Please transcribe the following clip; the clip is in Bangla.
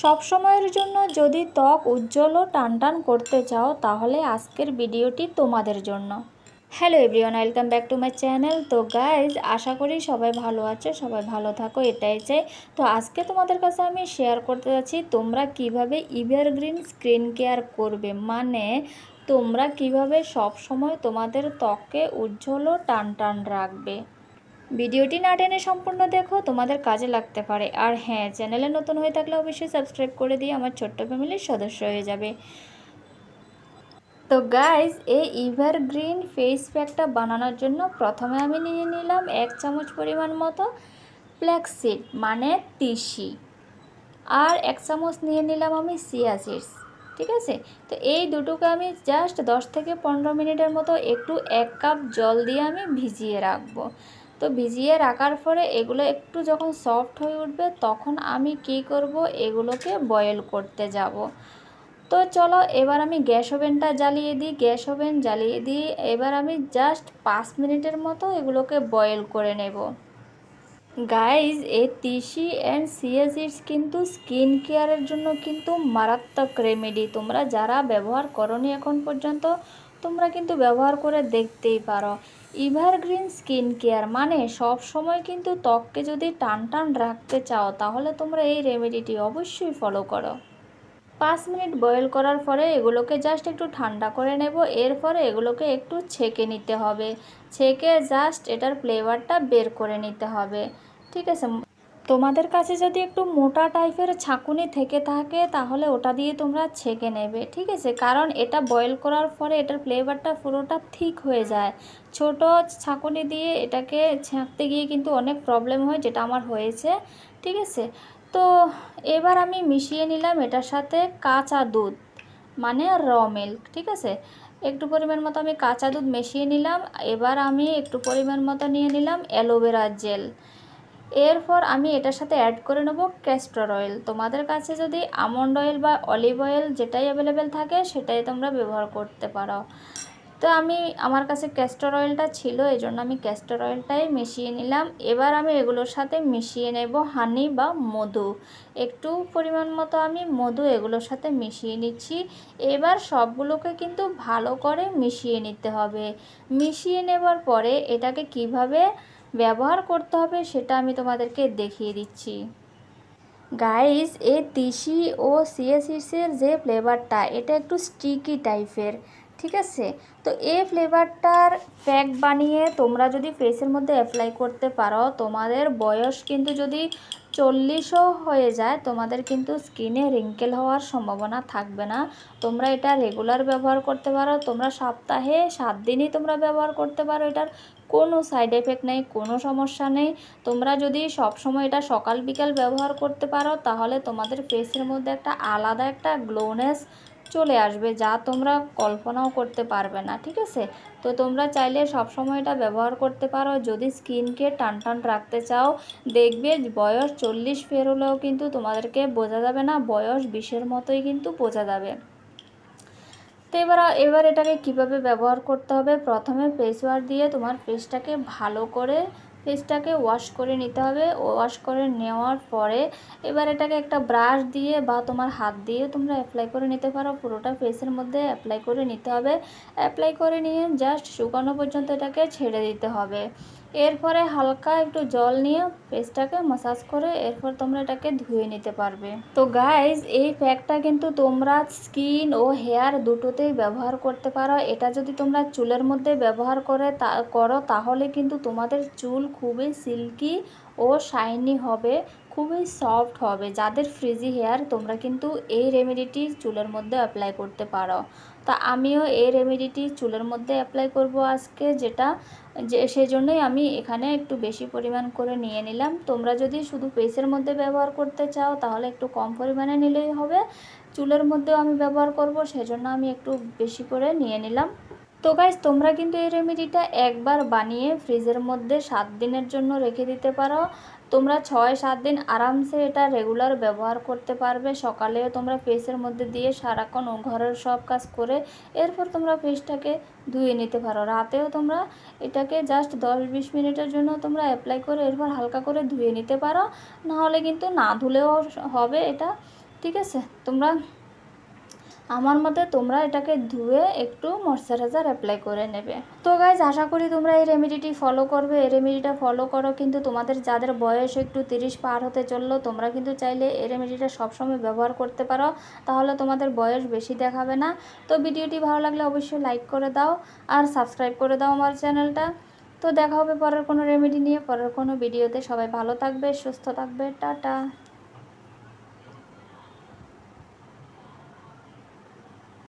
সব সময়ের জন্য যদি ত্বক উজ্জ্বল ও টানটান করতে চাও, তাহলে আজকের ভিডিওটি তোমাদের জন্য। Hello everyone welcome back to my channel তো গাইজ আশা করি সবাই ভালো আছে, সবাই ভালো থাকো, এটাই চাই। তো আজকে তোমাদের কাছে আমি শেয়ার করতে যাচ্ছি, তোমরা কীভাবে ইভারগ্রিন স্ক্রিন কেয়ার করবে? মানে তোমরা কীভাবে সব সময় তোমাদের ত্বককে উজ্জ্বল ও টান টান রাখবে? ভিডিওটি না টেনে সম্পূর্ণ দেখো, তোমাদের কাজে লাগতে পারে। আর হ্যাঁ চ্যানেলে নতুন হয়ে থাকলে অবশ্যই সাবস্ক্রাইব করে দিয়ে আমার ছোট্ট ফ্যামিলির সদস্য হয়ে যাবে। তো গাইজ এই ইভারগ্রিন ফেস প্যাকটা বানানোর জন্য প্রথমে আমি নিয়ে নিলাম এক চামচ পরিমাণ মতো ফ্ল্যাক্সিড মানে তিসি। আর এক চামচ নিয়ে নিলাম আমি সিয়া সিডস ঠিক আছে? তো এই দুটোকে আমি জাস্ট দশ থেকে পনেরো মিনিটের মতো একটু এক কাপ জল দিয়ে আমি ভিজিয়ে রাখব। তো ভিজিয়ে রাখার পরে এগুলো একটু যখন সফট হয়ে উঠবে, তখন আমি কি করব? এগুলোকে বয়েল করতে যাব। তো চলো এবার আমি গ্যাস ওভেনটা জ্বালিয়ে দিই, গ্যাস ওভেন জ্বালিয়ে দিই এবার আমি জাস্ট পাঁচ মিনিটের মতো এগুলোকে বয়েল করে নেব। গাইজ এই তিসি অ্যান্ড সিয়া সিডস কিন্তু স্কিন কেয়ারের জন্য কিন্তু মারাত্মক রেমেডি তোমরা যারা ব্যবহার করনি এখন পর্যন্ত তোমরা কিন্তু ব্যবহার করে দেখতেই পারো। ইভারগ্রিন স্কিন কেয়ার মানে সব সময় কিন্তু ত্বককে যদি টান টান রাখতে চাও, তাহলে তোমরা এই রেমেডিটি অবশ্যই ফলো করো। পাঁচ মিনিট বয়েল করার পরে এগুলোকে জাস্ট একটু ঠান্ডা করে নেব। এর এরপরে এগুলোকে একটু ছেঁকে নিতে হবে। ছেঁকে জাস্ট এটার ফ্লেভারটা বের করে নিতে হবে। ঠিক আছে? তোমাদের কাছে যদি একটু মোটা টাইপের ছাঁকুনি থেকে থাকে, তাহলে ওটা দিয়ে তোমরা ছেঁকে নেবে, ঠিক আছে? কারণ এটা বয়েল করার পরে এটার ফ্লেভারটা পুরোটা ঠিক হয়ে যায়। ছোট ছাঁকুনি দিয়ে এটাকে ছাঁকতে গিয়ে কিন্তু অনেক প্রবলেম হয়, যেটা আমার হয়েছে, ঠিক আছে? তো এবার আমি মিশিয়ে নিলাম এটার সাথে কাঁচা দুধ মানে র মিল্ক ঠিক আছে? একটু পরিমাণ মতো আমি কাঁচা দুধ মিশিয়ে নিলাম, এবার আমি একটু পরিমাণ মতো নিয়ে নিলাম অ্যালোভেরা জেল এরপর আমি এটার সাথে অ্যাড করে নেব ক্যাস্টর অয়েল তোমাদের কাছে যদি আমন্ড অয়েল বা অলিভ অয়েল যেটাই অ্যাভেলেবেল থাকে, সেটাই তোমরা ব্যবহার করতে পারো। তো আমি, আমার কাছে ক্যাস্টর অয়েলটা ছিল এই জন্য আমি ক্যাস্টর অয়েলটাই মিশিয়ে নিলাম। এবার আমি এগুলোর সাথে মিশিয়ে নেব হানি বা মধু। একটু পরিমাণ মতো আমি মধু এগুলোর সাথে মিশিয়ে নিচ্ছি। এবার সবগুলোকে কিন্তু ভালো করে মিশিয়ে নিতে হবে। মিশিয়ে নেবার পরে এটাকে কীভাবে ব্যবহার করতে হবে, সেটা আমি তোমাদেরকে দেখিয়ে দিচ্ছি। গাইস এ তিসি ও সিএসিসের যে ফ্লেভারটা এটা একটু স্টিকি টাইপের ঠিক আছে? তো এই ফ্লেভারটার প্যাক বানিয়ে তোমরা যদি ফেসের মধ্যে অ্যাপ্লাই করতে পারো, তোমাদের বয়স কিন্তু যদি চল্লিশও হয়ে যায়, তোমাদের কিন্তু স্কিনে রিঙ্কেল হওয়ার সম্ভাবনা থাকবে না। তোমরা এটা রেগুলার ব্যবহার করতে পারো, তোমরা সপ্তাহে সাত দিনই তোমরা ব্যবহার করতে পারো, এটার কোনো সাইড এফেক্ট নেই, কোনো সমস্যা নেই। তোমরা যদি সব সময় এটা সকাল বিকাল ব্যবহার করতে পারো, তাহলে তোমাদের ফেসের মধ্যে একটা আলাদা একটা গ্লোনেস চলে আসবে, যা তোমরা কল্পনাও করতে পারবে না, ঠিক আছে? তো তোমরা চাইলে সব সময় এটা ব্যবহার করতে পারো। যদি স্কিনকে টান টান রাখতে চাও, দেখবে বয়স চল্লিশ ফের হলেও কিন্তু তোমাদেরকে বোঝা যাবে না, বয়স বিশের মতোই কিন্তু বোঝা যাবে। তো এবার এবার এটাকে কীভাবে ব্যবহার করতে হবে? প্রথমে ফেস ওয়াশ দিয়ে তোমার ফেসটাকে ভালো করে ফেসটাকে ওয়াশ করে নিতে হবে। ওয়াশ করে নেওয়ার পরে এবার এটাকে একটা ব্রাশ দিয়ে বা তোমার হাত দিয়ে তোমরা অ্যাপ্লাই করে নিতে পারো। পুরোটা ফেসের মধ্যে অ্যাপ্লাই করে নিতে হবে। অ্যাপ্লাই করে নিয়ে জাস্ট শুকানো পর্যন্ত এটাকে ছেড়ে দিতে হবে। এরপরে হালকা একটু জল নিয়ে পেস্টটাকে মাসাজ করে এরপর তোমরা এটাকে ধুয়ে নিতে পারবে। তো গাইজ এই প্যাকটা কিন্তু তোমরা স্কিন ও হেয়ার দুটোতেই ব্যবহার করতে পারো। এটা যদি তোমরা চুলের মধ্যে ব্যবহার করে তা, করো, তাহলে কিন্তু তোমাদের চুল খুবই সিল্কি ও শাইনি হবে। খুবই সফট হবে। যাদের ফ্রিজি হেয়ার তোমরা কিন্তু এই রেমেডিটি চুলের মধ্যে অ্যাপ্লাই করতে পারো। তা আমিও এই রেমেডিটি চুলের মধ্যে অ্যাপ্লাই করব আজকে, যেটা যে সেই জন্যই আমি এখানে একটু বেশি পরিমাণ করে নিয়ে নিলাম। তোমরা যদি শুধু ফেসের মধ্যে ব্যবহার করতে চাও, তাহলে একটু কম পরিমাণে নিলেই হবে। চুলের মধ্যেও আমি ব্যবহার করব, সেজন্য আমি একটু বেশি করে নিয়ে নিলাম। তো গাইজ তোমরা কিন্তু এই রেমেডিটা একবার বানিয়ে ফ্রিজের মধ্যে সাত দিনের জন্য রেখে দিতে পারো। তোমরা ছয়, সাত দিন আরামসে এটা রেগুলার ব্যবহার করতে পারবে। সকালেও তোমরা ফেসের মধ্যে দিয়ে সারাক্ষণ ঘরের সব কাজ করে এরপর তোমরা ফেসটাকে ধুয়ে নিতে পারো। রাতেও তোমরা এটাকে জাস্ট দশ, বিশ মিনিটের জন্য তোমরা অ্যাপ্লাই করে এরপর হালকা করে ধুয়ে নিতে পারো। নাহলে কিন্তু না ধুলেও হবে এটা। ঠিক আছে? তোমরা আমার মতে তোমরা এটাকে ধুয়ে একটু ময়শ্চারাইজার অ্যাপ্লাই করে নেবে। তো গাইজ আশা করি তোমরা এই রেমেডিটি ফলো করবে। এই রেমেডিটা ফলো করো, কিন্তু তোমাদের যাদের বয়স একটু তিরিশ পার হতে চলল, তোমরা কিন্তু চাইলে এই রেমেডিটা সবসময় ব্যবহার করতে পারো। তাহলে তোমাদের বয়স বেশি দেখাবে না। তো ভিডিওটি ভালো লাগলে অবশ্যই লাইক করে দাও আর সাবস্ক্রাইব করে দাও আমার চ্যানেলটা তো দেখা হবে পরের কোনো রেমেডি নিয়ে, পরের কোনো ভিডিওতে সবাই ভালো থাকবে, সুস্থ থাকবে। টাটা।